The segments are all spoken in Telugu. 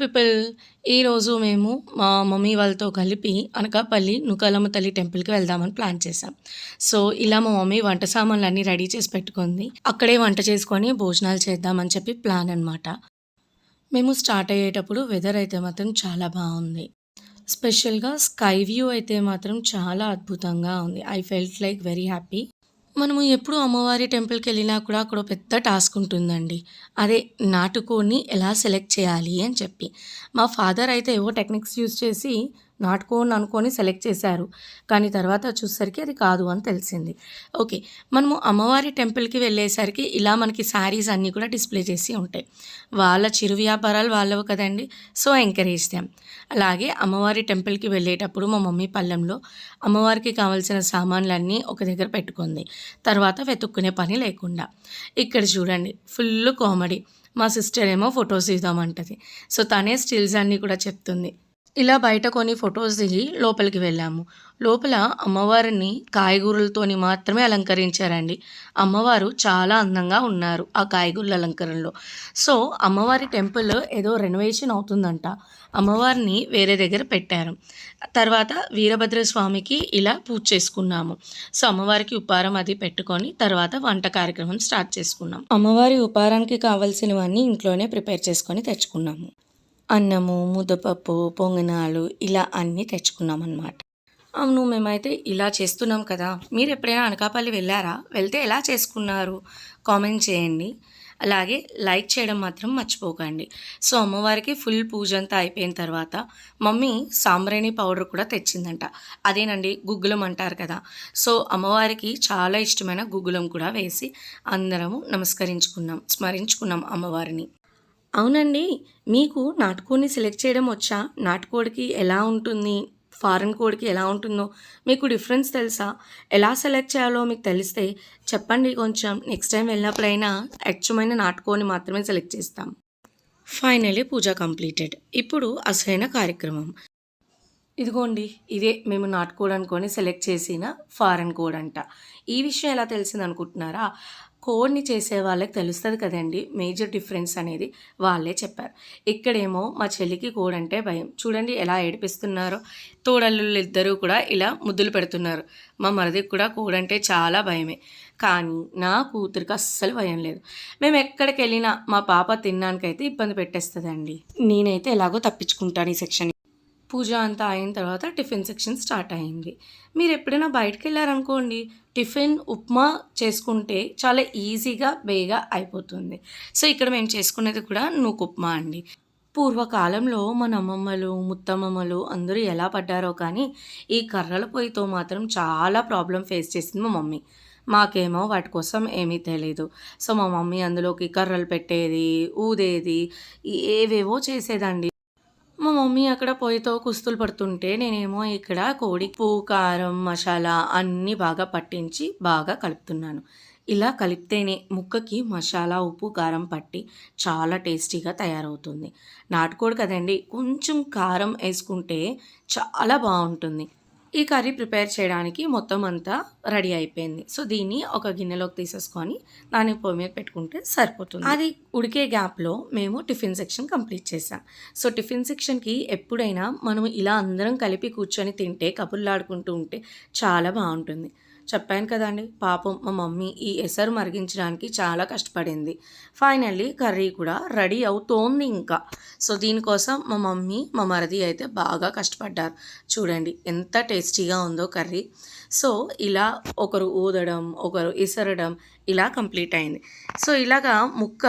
పీపుల్ ఈరోజు మేము మా మమ్మీ వాళ్ళతో కలిపి అనకాపల్లి నుకాలమ్మ తల్లి టెంపుల్కి వెళ్దామని ప్లాన్ చేసాం సో ఇలా మా మమ్మీ వంట సామాన్లు అన్నీ రెడీ చేసి పెట్టుకుంది. అక్కడే వంట చేసుకొని భోజనాలు చేద్దామని చెప్పి ప్లాన్ అనమాట మేము స్టార్ట్ అయ్యేటప్పుడు వెదర్ అయితే మాత్రం చాలా బాగుంది. స్పెషల్గా స్కై వ్యూ అయితే మాత్రం చాలా అద్భుతంగా ఉంది. I felt like very happy మనము ఎప్పుడు అమ్మవారి టెంపుల్కి వెళ్ళినా కూడా అక్కడ ఒక పెద్ద టాస్క్ ఉంటుందండి. అదే నాటుకోడిని ఎలా సెలెక్ట్ చేయాలి అని చెప్పి. మా ఫాదర్ అయితే ఏవో టెక్నిక్స్ యూజ్ చేసి నాటుకోని అనుకొని సెలెక్ట్ చేశారు. కానీ తర్వాత చూసేసరికి అది కాదు అని తెలిసింది. ఓకే. మనము అమ్మవారి టెంపుల్కి వెళ్ళేసరికి ఇలా మనకి శారీస్ అన్నీ కూడా డిస్ప్లే చేసి ఉంటాయి. వాళ్ళ చిరు వ్యాపారాలు వాళ్ళవు కదండి. సో ఎంకరేజ్ దాం అలాగే అమ్మవారి టెంపుల్కి వెళ్ళేటప్పుడు మా మమ్మీ పళ్ళెంలో అమ్మవారికి కావాల్సిన సామాన్లన్నీ ఒక దగ్గర పెట్టుకుంది. తర్వాత వెతుక్కునే పని లేకుండా. ఇక్కడ చూడండి ఫుల్ కామెడీ. మా సిస్టర్ ఏమో ఫొటోస్ తీద్దామంటది సో తనే స్టిల్స్ అన్నీ కూడా చెప్తుంది. ఇలా బయట కొన్ని ఫొటోస్ దిగి లోపలికి వెళ్ళాము. లోపల అమ్మవారిని కాయగూరలతోని మాత్రమే అలంకరించారండి. అమ్మవారు చాలా అందంగా ఉన్నారు ఆ కాయగూరల అలంకరణలో. సో అమ్మవారి టెంపుల్ ఏదో రెనోవేషన్ అవుతుందంట. అమ్మవారిని వేరే దగ్గర పెట్టారు. తర్వాత వీరభద్ర స్వామికి ఇలా పూజ చేసుకున్నాము. సో అమ్మవారికి ఉపారం అది పెట్టుకొని తర్వాత వంట కార్యక్రమం స్టార్ట్ చేసుకున్నాం. అమ్మవారి ఉపారానికి కావాల్సినవన్నీ ఇంట్లోనే ప్రిపేర్ చేసుకొని తెచ్చుకున్నాము. అన్నము ముద్దపప్పు పొంగనాలు ఇలా అన్నీ తెచ్చుకున్నాం అన్నమాట అవును మేమైతే ఇలా చేస్తున్నాం కదా. మీరు ఎప్పుడైనా అనకాపల్లి వెళ్ళారా? వెళ్తే ఎలా చేసుకున్నారు? కామెంట్ చేయండి. అలాగే లైక్ చేయడం మాత్రం మర్చిపోకండి. సో అమ్మవారికి ఫుల్ పూజ అంతా అయిపోయిన తర్వాత మమ్మీ సాంబ్రాణి పౌడర్ కూడా తెచ్చిందంట. అదేనండి గుగ్గులం అంటారు కదా. సో అమ్మవారికి చాలా ఇష్టమైన గుగ్గులం కూడా వేసి అందరము నమస్కరించుకున్నాం స్మరించుకున్నాం అమ్మవారిని. అవునండి. మీకు నాటుకోడిని సెలెక్ట్ చేయడం వచ్చా? నాటుకోడికి ఎలా ఉంటుంది? ఫారెన్ కోడికి ఎలా ఉంటుందో మీకు డిఫరెన్స్ తెలుసా? ఎలా సెలెక్ట్ చేయాలో మీకు తెలిస్తే చెప్పండి కొంచెం. నెక్స్ట్ టైం వెళ్ళినప్పుడైనా యాక్చువమైన నాటుకోడిని మాత్రమే సెలెక్ట్ చేస్తాం. ఫైనలీ పూజ కంప్లీటెడ్. ఇప్పుడు అసలైన కార్యక్రమం. ఇదిగోండి ఇదే మేము నాటుకోడ్ అనుకొని సెలెక్ట్ చేసిన ఫారెన్ కోడ్ అంట ఈ విషయం ఎలా తెలిసింది అనుకుంటున్నారా కోడ్ని చేసే వాళ్ళకి తెలుస్తుంది కదండి. మేజర్ డిఫరెన్స్ అనేది వాళ్ళే చెప్పారు. ఇక్కడేమో మా చెల్లికి కోడ్ అంటే భయం. చూడండి ఎలా ఏడిపిస్తున్నారో. తోడల్లుళ్ళు ఇద్దరూ కూడా ఇలా ముద్దులు పెడుతున్నారు. మా మరదికి కూడా కోడ్ అంటే చాలా భయమే. కానీ నా కూతురికి అస్సలు భయం లేదు. మేము ఎక్కడికి వెళ్ళినా మా పాప తినడానికైతే ఇబ్బంది పెట్టేస్తుందండి. నేనైతే ఎలాగో తప్పించుకుంటాను ఈ సెక్షన్. పూజ అంతా అయిన తర్వాత టిఫిన్ సెక్షన్ స్టార్ట్ అయింది. మీరు ఎప్పుడైనా బయటకు వెళ్ళారనుకోండి టిఫిన్ ఉప్మా చేసుకుంటే చాలా ఈజీగా బేగా అయిపోతుంది. సో ఇక్కడ మేము చేసుకునేది కూడా నూకు ఉప్మా అండి. పూర్వకాలంలో మన అమ్మమ్మలు ముత్తమ్మమ్మలు అందరూ ఎలా పడ్డారో కానీ ఈ కర్రల పొయ్యితో మాత్రం చాలా ప్రాబ్లం ఫేస్ చేసింది మా మమ్మీ. మాకేమో వాటి కోసం ఏమీ తెలియదు సో మా మమ్మీ అందులోకి కర్రలు పెట్టేది ఊదేది ఏవేవో చేసేదండి. మా మమ్మీ అక్కడ పొయ్యితో కుస్తులు పడుతుంటే నేనేమో ఇక్కడ కోడి పువ్వు కారం మసాలా అన్నీ బాగా పట్టించి బాగా కలుపుతున్నాను. ఇలా కలిపితేనే ముక్కకి మసాలా ఉప్పు కారం పట్టి చాలా టేస్టీగా తయారవుతుంది. నాటుకోడి కదండి కొంచెం కారం వేసుకుంటే చాలా బాగుంటుంది. ఈ కర్రీ ప్రిపేర్ చేయడానికి మొత్తం అంతా రెడీ అయిపోయింది. సో దీన్ని ఒక గిన్నెలోకి తీసేసుకొని దాన్ని పొయ్యి మీద పెట్టుకుంటే సరిపోతుంది. అది ఉడికే గ్యాప్లో మేము టిఫిన్ సెక్షన్ కంప్లీట్ చేసాం సో టిఫిన్ సెక్షన్కి ఎప్పుడైనా మనం ఇలా అందరం కలిపి కూర్చొని తింటే కబుర్లాడుకుంటూ ఉంటే చాలా బాగుంటుంది. చెప్పాను కదండి పాపం మా మమ్మీ ఈ ఎసరు మరిగించడానికి చాలా కష్టపడింది. ఫైనల్లీ కర్రీ కూడా రెడీ అవుతోంది ఇంకా. సో దీనికోసం మా మమ్మీ మా మరది అయితే బాగా కష్టపడ్డారు. చూడండి ఎంత టేస్టీగా ఉందో కర్రీ. సో ఇలా ఒకరు ఊదడం ఒకరు ఇసరడం ఇలా కంప్లీట్ అయింది. సో ఇలాగా ముక్క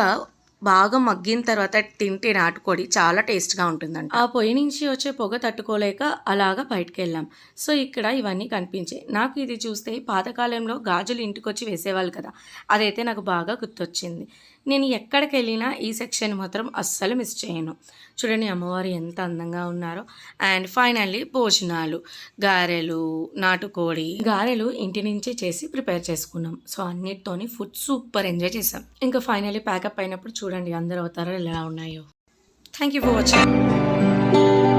బాగా మగ్గిన తర్వాత తింటే నాటుకోడి చాలా టేస్ట్గా ఉంటుందండి ఆ పొయ్యి నుంచి వచ్చే పొగ తట్టుకోలేక అలాగా బయటకు వెళ్ళాం సో ఇక్కడ ఇవన్నీ కనిపించాయి. నాకు ఇది చూస్తే పాతకాలంలో గాజులు ఇంటికి వచ్చి వేసేవాళ్ళు కదా అదైతే నాకు బాగా గుర్తొచ్చింది. నేను ఎక్కడికి వెళ్ళినా ఈ సెక్షన్ మాత్రం అస్సలు మిస్ చేయను. చూడండి అమ్మవారు ఎంత అందంగా ఉన్నారో. అండ్ ఫైనల్లీ భోజనాలు గారెలు నాటుకోడి గారెలు ఇంటి నుంచే చేసి ప్రిపేర్ చేసుకున్నాం. సో అన్నిటితోని ఫుడ్ సూపర్ ఎంజాయ్ చేసాం ఇంకా ఫైనల్లీ ప్యాకప్ అయినప్పుడు చూడండి అందరు అవతారాలు ఎలా ఉన్నాయో. Thank you for watching.